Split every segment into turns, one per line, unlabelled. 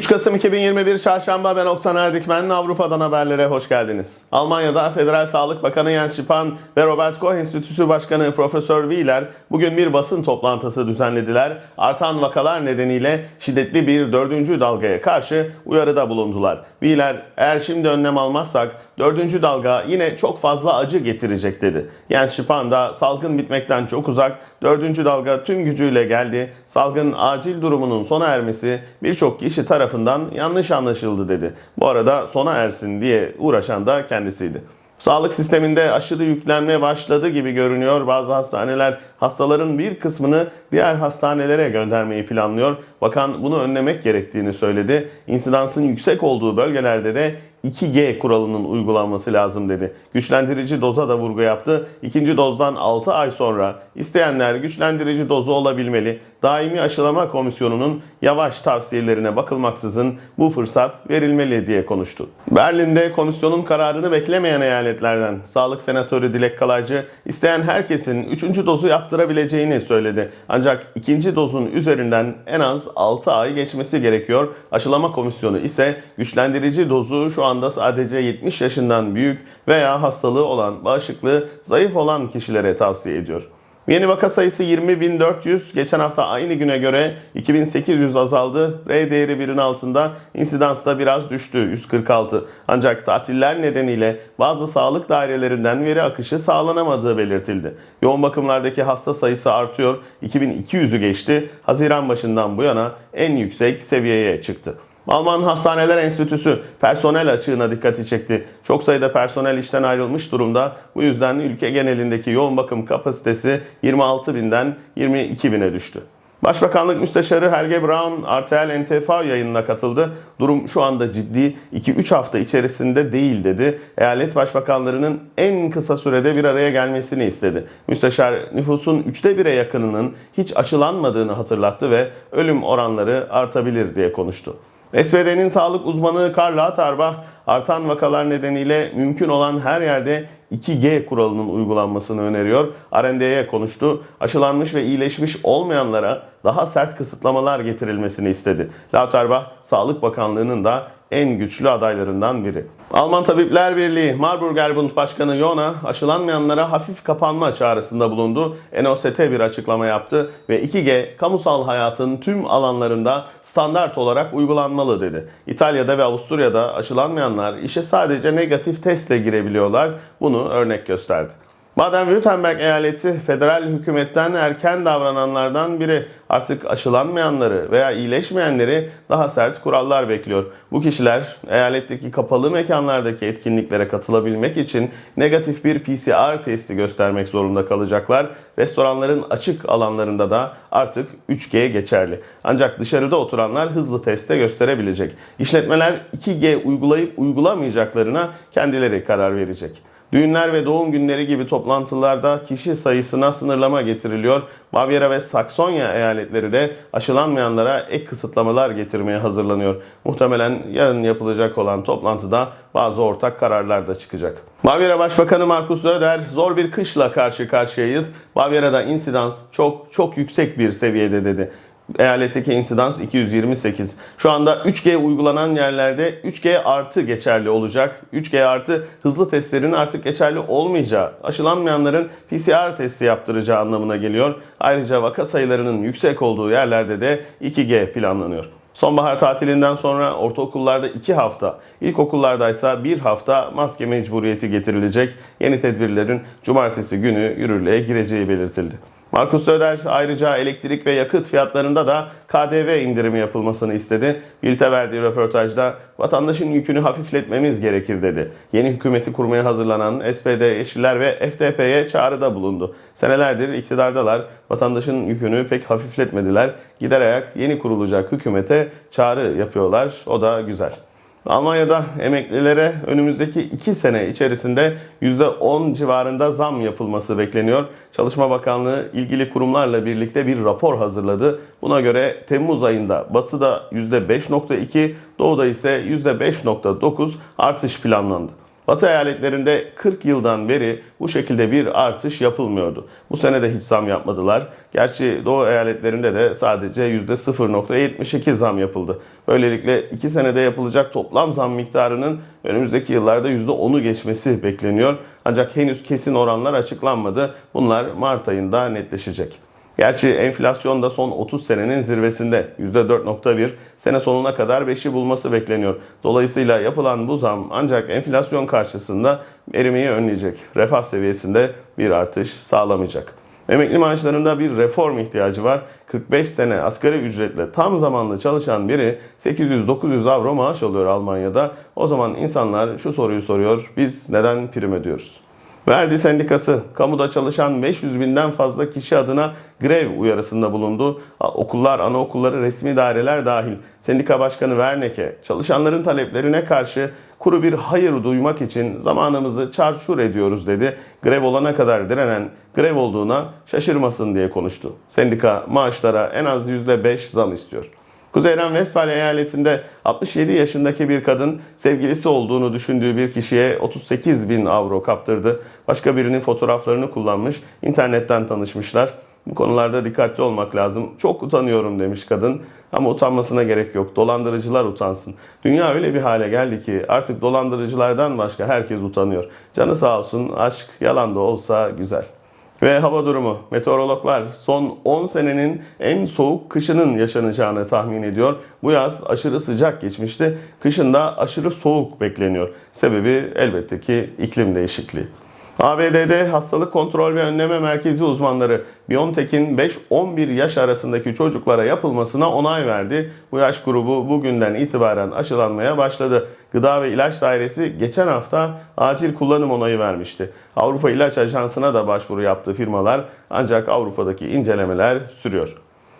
3 Kasım 2021 Çarşamba ben Oktan Erdikmen Avrupa'dan haberlere hoş geldiniz. Almanya'da Federal Sağlık Bakanı Jens Spahn ve Robert Koch Enstitüsü Başkanı Profesör Wieler bugün bir basın toplantısı düzenlediler. Artan vakalar nedeniyle şiddetli bir dördüncü dalgaya karşı uyarıda bulundular. Wieler eğer şimdi önlem almazsak dördüncü dalga yine çok fazla acı getirecek dedi. Jens Spahn da salgın bitmekten çok uzak, dördüncü dalga tüm gücüyle geldi. Salgın acil durumunun sona ermesi birçok kişi tarafından yanlış anlaşıldı dedi. Bu arada sona ersin diye uğraşan da kendisiydi. Sağlık sisteminde aşırı yüklenme başladı gibi görünüyor. Bazı hastaneler hastaların bir kısmını diğer hastanelere göndermeyi planlıyor. Bakan bunu önlemek gerektiğini söyledi. İnsidansın yüksek olduğu bölgelerde de 2G kuralının uygulanması lazım dedi. Güçlendirici doza da vurgu yaptı. İkinci dozdan 6 ay sonra isteyenler güçlendirici dozu olabilmeli. Daimi Aşılama Komisyonu'nun yavaş tavsiyelerine bakılmaksızın bu fırsat verilmeli diye konuştu. Berlin'de komisyonun kararını beklemeyen eyaletlerden Sağlık Senatörü Dilek Kalaycı isteyen herkesin 3. dozu yaptırabileceğini söyledi. Ancak ikinci dozun üzerinden en az 6 ay geçmesi gerekiyor. Aşılama Komisyonu ise güçlendirici dozu şu anda sadece 70 yaşından büyük veya hastalığı olan, bağışıklığı zayıf olan kişilere tavsiye ediyor. Yeni vaka sayısı 20.400. Geçen hafta aynı güne göre 2800 azaldı. R değeri birin altında. İnsidans da biraz düştü 146. Ancak tatiller nedeniyle bazı sağlık dairelerinden veri akışı sağlanamadığı belirtildi. Yoğun bakımlardaki hasta sayısı artıyor. 2200'ü geçti. Haziran başından bu yana en yüksek seviyeye çıktı. Alman Hastaneler Enstitüsü personel açığına dikkati çekti. Çok sayıda personel işten ayrılmış durumda. Bu yüzden ülke genelindeki yoğun bakım kapasitesi 26 binden 22 bine düştü. Başbakanlık Müsteşarı Helge Braun RTL NTV yayınına katıldı. Durum şu anda ciddi 2-3 hafta içerisinde değil dedi. Eyalet başbakanlarının en kısa sürede bir araya gelmesini istedi. Müsteşar nüfusun üçte bire yakınının hiç aşılanmadığını hatırlattı ve ölüm oranları artabilir diye konuştu. SPD'nin sağlık uzmanı Karla Tarbah artan vakalar nedeniyle mümkün olan her yerde 2G kuralının uygulanmasını öneriyor. R&D'ye konuştu. Aşılanmış ve iyileşmiş olmayanlara daha sert kısıtlamalar getirilmesini istedi. Lauterbach, Sağlık Bakanlığı'nın da en güçlü adaylarından biri. Alman Tabipler Birliği Marburger Bund Başkanı Jona aşılanmayanlara hafif kapanma çağrısında bulundu. NOST bir açıklama yaptı ve 2G kamusal hayatın tüm alanlarında standart olarak uygulanmalı dedi. İtalya'da ve Avusturya'da aşılanmayanlar işe sadece negatif testle girebiliyorlar. Bunu örnek gösterdi. Baden-Württemberg eyaleti federal hükümetten erken davrananlardan biri. Artık aşılanmayanları veya iyileşmeyenleri daha sert kurallar bekliyor. Bu kişiler eyaletteki kapalı mekanlardaki etkinliklere katılabilmek için negatif bir PCR testi göstermek zorunda kalacaklar. Restoranların açık alanlarında da artık 3G geçerli. Ancak dışarıda oturanlar hızlı teste gösterebilecek. İşletmeler 2G uygulayıp uygulamayacaklarına kendileri karar verecek. Düğünler ve doğum günleri gibi toplantılarda kişi sayısına sınırlama getiriliyor. Bavyera ve Saksonya eyaletleri de aşılanmayanlara ek kısıtlamalar getirmeye hazırlanıyor. Muhtemelen yarın yapılacak olan toplantıda bazı ortak kararlar da çıkacak. Bavyera Başbakanı Markus Söder zor bir kışla karşı karşıyayız. Bavyera'da insidans çok çok yüksek bir seviyede dedi eyaletteki insidans 228. Şu anda 3G uygulanan yerlerde 3G artı geçerli olacak. 3G artı hızlı testlerin artık geçerli olmayacağı, aşılanmayanların PCR testi yaptıracağı anlamına geliyor. Ayrıca vaka sayılarının yüksek olduğu yerlerde de 2G planlanıyor. Sonbahar tatilinden sonra ortaokullarda 2 hafta, ilkokullarda ise 1 hafta maske mecburiyeti getirilecek. Yeni tedbirlerin cumartesi günü yürürlüğe gireceği belirtildi. Markus Söder ayrıca elektrik ve yakıt fiyatlarında da KDV indirimi yapılmasını istedi. Bilte verdiği röportajda vatandaşın yükünü hafifletmemiz gerekir dedi. Yeni hükümeti kurmaya hazırlanan SPD, Yeşiller ve FDP'ye çağrıda bulundu. Senelerdir iktidardalar vatandaşın yükünü pek hafifletmediler. Gider ayak yeni kurulacak hükümete çağrı yapıyorlar. O da güzel. Almanya'da emeklilere önümüzdeki 2 sene içerisinde %10 civarında zam yapılması bekleniyor. Çalışma Bakanlığı ilgili kurumlarla birlikte bir rapor hazırladı. Buna göre Temmuz ayında Batı'da %5.2, Doğu'da ise %5.9 artış planlandı. Batı eyaletlerinde 40 yıldan beri bu şekilde bir artış yapılmıyordu. Bu sene de hiç zam yapmadılar. Gerçi Doğu eyaletlerinde de sadece %0.72 zam yapıldı. Böylelikle 2 senede yapılacak toplam zam miktarının önümüzdeki yıllarda %10'u geçmesi bekleniyor. Ancak henüz kesin oranlar açıklanmadı. Bunlar Mart ayında netleşecek. Gerçi enflasyon da son 30 senenin zirvesinde %4.1 sene sonuna kadar 5'i bulması bekleniyor. Dolayısıyla yapılan bu zam ancak enflasyon karşısında erimeyi önleyecek. Refah seviyesinde bir artış sağlamayacak. Emekli maaşlarında bir reform ihtiyacı var. 45 sene asgari ücretle tam zamanlı çalışan biri 800-900 avro maaş alıyor Almanya'da. O zaman insanlar şu soruyu soruyor. Biz neden prim ödüyoruz? Verdi Sendikası, kamuda çalışan 500 binden fazla kişi adına grev uyarısında bulundu. Okullar, anaokulları, resmi daireler dahil. Sendika Başkanı Verneke, çalışanların taleplerine karşı kuru bir hayır duymak için zamanımızı çarçur ediyoruz dedi. Grev olana kadar direnen grev olduğuna şaşırmasın diye konuştu. Sendika maaşlara en az %5 zam istiyor. Kuzey Ren-Westfalya eyaletinde 67 yaşındaki bir kadın sevgilisi olduğunu düşündüğü bir kişiye 38 bin avro kaptırdı. Başka birinin fotoğraflarını kullanmış, internetten tanışmışlar. Bu konularda dikkatli olmak lazım. Çok utanıyorum demiş kadın. Ama utanmasına gerek yok. Dolandırıcılar utansın. Dünya öyle bir hale geldi ki artık dolandırıcılardan başka herkes utanıyor. Canı sağ olsun aşk yalan da olsa güzel. Ve hava durumu. Meteorologlar son 10 senenin en soğuk kışının yaşanacağını tahmin ediyor. Bu yaz aşırı sıcak geçmişti. Kışın da aşırı soğuk bekleniyor. Sebebi elbette ki iklim değişikliği. ABD'de hastalık kontrol ve önleme merkezi uzmanları BioNTech'in 5-11 yaş arasındaki çocuklara yapılmasına onay verdi. Bu yaş grubu bugünden itibaren aşılanmaya başladı. Gıda ve İlaç Dairesi geçen hafta acil kullanım onayı vermişti. Avrupa İlaç Ajansı'na da başvuru yaptı firmalar ancak Avrupa'daki incelemeler sürüyor.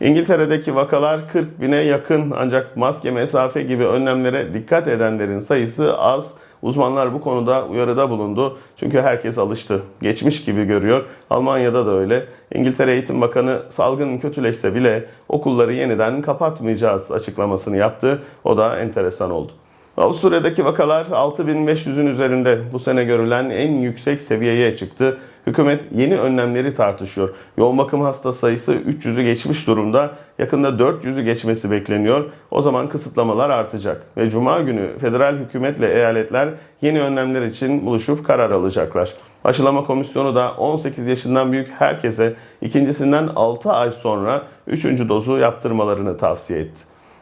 İngiltere'deki vakalar 40 bine yakın ancak maske, mesafe gibi önlemlere dikkat edenlerin sayısı az. Uzmanlar bu konuda uyarıda bulundu. Çünkü herkes alıştı. Geçmiş gibi görüyor. Almanya'da da öyle. İngiltere Eğitim Bakanı salgın kötüleşse bile okulları yeniden kapatmayacağız açıklamasını yaptı. O da enteresan oldu. Avusturya'daki vakalar 6500'ün üzerinde bu sene görülen en yüksek seviyeye çıktı. Hükümet yeni önlemleri tartışıyor. Yoğun bakım hasta sayısı 300'ü geçmiş durumda. Yakında 400'ü geçmesi bekleniyor. O zaman kısıtlamalar artacak. Ve Cuma günü federal hükümetle eyaletler yeni önlemler için buluşup karar alacaklar. Aşılama komisyonu da 18 yaşından büyük herkese ikincisinden 6 ay sonra 3. dozu yaptırmalarını tavsiye etti.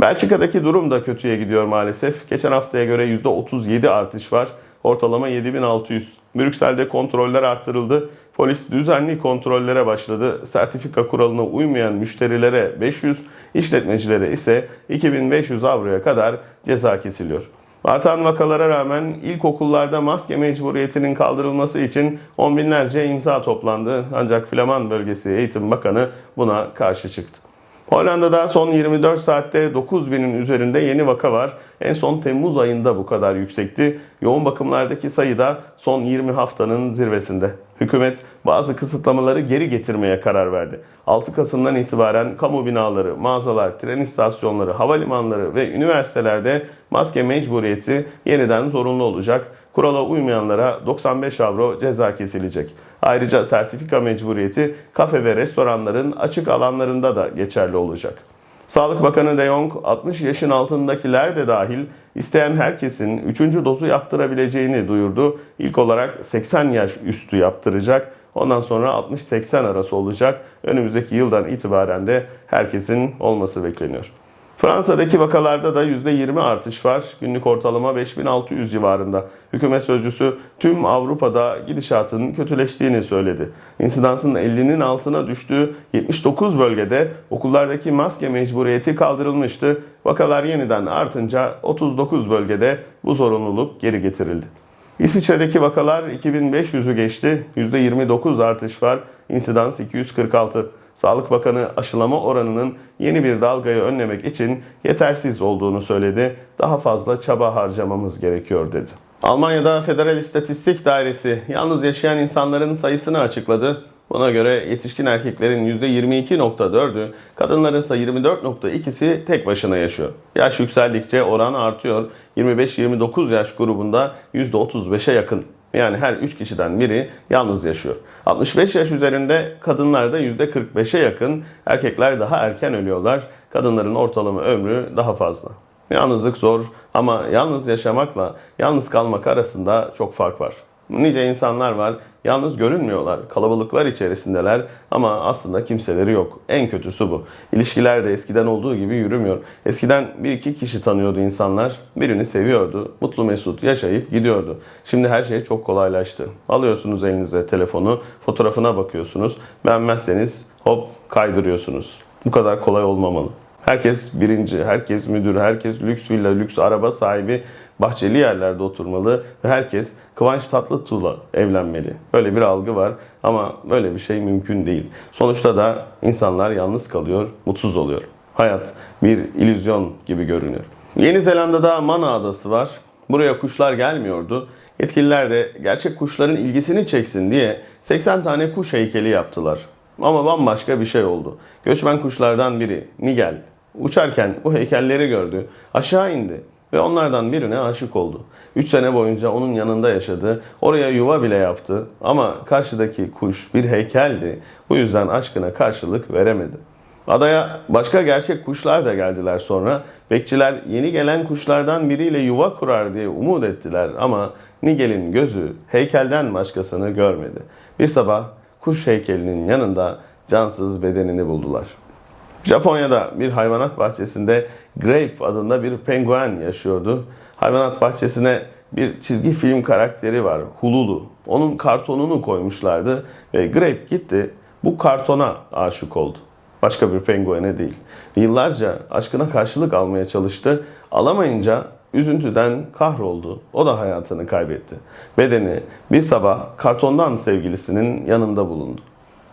Belçika'daki durum da kötüye gidiyor maalesef. Geçen haftaya göre %37 artış var. Ortalama 7600. Brüksel'de kontroller arttırıldı. Polis düzenli kontrollere başladı. Sertifika kuralına uymayan müşterilere 500, işletmecilere ise 2500 avroya kadar ceza kesiliyor. Artan vakalara rağmen ilkokullarda maske mecburiyetinin kaldırılması için on binlerce imza toplandı. Ancak Flaman Bölgesi Eğitim Bakanı buna karşı çıktı. Hollanda'da son 24 saatte 9000'in üzerinde yeni vaka var. En son Temmuz ayında bu kadar yüksekti. Yoğun bakımlardaki sayı da son 20 haftanın zirvesinde. Hükümet bazı kısıtlamaları geri getirmeye karar verdi. 6 Kasım'dan itibaren kamu binaları, mağazalar, tren istasyonları, havalimanları ve üniversitelerde maske mecburiyeti yeniden zorunlu olacak. Kurala uymayanlara 95 avro ceza kesilecek. Ayrıca sertifika mecburiyeti kafe ve restoranların açık alanlarında da geçerli olacak. Sağlık Bakanı De Jong 60 yaşın altındakiler de dahil isteyen herkesin 3. dozu yaptırabileceğini duyurdu. İlk olarak 80 yaş üstü yaptıracak. Ondan sonra 60-80 arası olacak. Önümüzdeki yıldan itibaren de herkesin olması bekleniyor. Fransa'daki vakalarda da %20 artış var. Günlük ortalama 5600 civarında. Hükümet sözcüsü tüm Avrupa'da gidişatın kötüleştiğini söyledi. İnsidansın 50'nin altına düştüğü 79 bölgede okullardaki maske mecburiyeti kaldırılmıştı. Vakalar yeniden artınca 39 bölgede bu zorunluluk geri getirildi. İsviçre'deki vakalar 2500'ü geçti. %29 artış var. İnsidans 246. Sağlık Bakanı aşılama oranının yeni bir dalgayı önlemek için yetersiz olduğunu söyledi. Daha fazla çaba harcamamız gerekiyor dedi. Almanya'da Federal İstatistik Dairesi yalnız yaşayan insanların sayısını açıkladı. Buna göre yetişkin erkeklerin %22.4'ü, kadınların ise 24.2'si tek başına yaşıyor. Yaş yükseldikçe oran artıyor. 25-29 yaş grubunda %35'e yakın. Yani her 3 kişiden biri yalnız yaşıyor. 65 yaş üzerinde kadınlarda %45'e yakın, erkekler daha erken ölüyorlar. Kadınların ortalama ömrü daha fazla. Yalnızlık zor ama yalnız yaşamakla yalnız kalmak arasında çok fark var. Nice insanlar var, yalnız görünmüyorlar, kalabalıklar içerisindeler ama aslında kimseleri yok. En kötüsü bu. İlişkiler de eskiden olduğu gibi yürümüyor. Eskiden bir iki kişi tanıyordu insanlar, birini seviyordu, mutlu mesut yaşayıp gidiyordu. Şimdi her şey çok kolaylaştı. Alıyorsunuz elinize telefonu, fotoğrafına bakıyorsunuz, beğenmezseniz hop kaydırıyorsunuz. Bu kadar kolay olmamalı. Herkes birinci, herkes müdür, herkes lüks villa, lüks araba sahibi, bahçeli yerlerde oturmalı ve herkes Kıvanç Tatlıtuğ'la evlenmeli. Böyle bir algı var ama böyle bir şey mümkün değil. Sonuçta da insanlar yalnız kalıyor, mutsuz oluyor. Hayat bir illüzyon gibi görünüyor. Yeni Zelanda'da Mana Adası var. Buraya kuşlar gelmiyordu. Yetkililer de gerçek kuşların ilgisini çeksin diye 80 tane kuş heykeli yaptılar. Ama bambaşka bir şey oldu. Göçmen kuşlardan biri Nigel uçarken bu heykelleri gördü. Aşağı indi ve onlardan birine aşık oldu. 3 sene boyunca onun yanında yaşadı. Oraya yuva bile yaptı ama karşıdaki kuş bir heykeldi. Bu yüzden aşkına karşılık veremedi. Adaya başka gerçek kuşlar da geldiler sonra. Bekçiler yeni gelen kuşlardan biriyle yuva kurar diye umut ettiler ama Nigel'in gözü heykelden başkasını görmedi. Bir sabah kuş heykelinin yanında cansız bedenini buldular. Japonya'da bir hayvanat bahçesinde Grape adında bir penguen yaşıyordu. Hayvanat bahçesine bir çizgi film karakteri var, Hululu. Onun kartonunu koymuşlardı ve Grape gitti bu kartona aşık oldu. Başka bir penguene değil. Yıllarca aşkına karşılık almaya çalıştı. Alamayınca üzüntüden kahroldu. O da hayatını kaybetti. Bedeni bir sabah kartondan sevgilisinin yanında bulundu.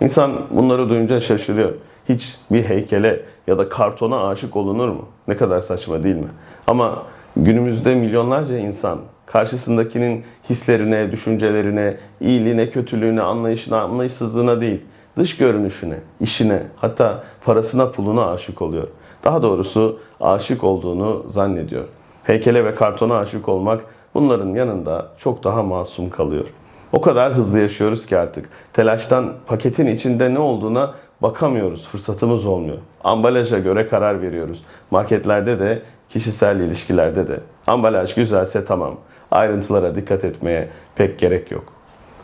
İnsan bunları duyunca şaşırıyor. Hiç bir heykele ya da kartona aşık olunur mu? Ne kadar saçma değil mi? Ama günümüzde milyonlarca insan karşısındakinin hislerine, düşüncelerine, iyiliğine, kötülüğüne, anlayışına, anlayışsızlığına değil, dış görünüşüne, işine, hatta parasına, puluna aşık oluyor. Daha doğrusu aşık olduğunu zannediyor. Heykele ve kartona aşık olmak bunların yanında çok daha masum kalıyor. O kadar hızlı yaşıyoruz ki artık. Telaştan paketin içinde ne olduğuna bakamıyoruz. Fırsatımız olmuyor. Ambalaja göre karar veriyoruz. Marketlerde de, kişisel ilişkilerde de. Ambalaj güzelse tamam. Ayrıntılara dikkat etmeye pek gerek yok.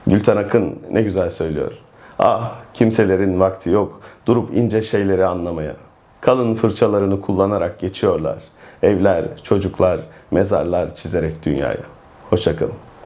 Gülten Akın ne güzel söylüyor. Ah kimselerin vakti yok durup ince şeyleri anlamaya. Kalın fırçalarını kullanarak geçiyorlar. Evler, çocuklar, mezarlar çizerek dünyaya. Hoşçakalın.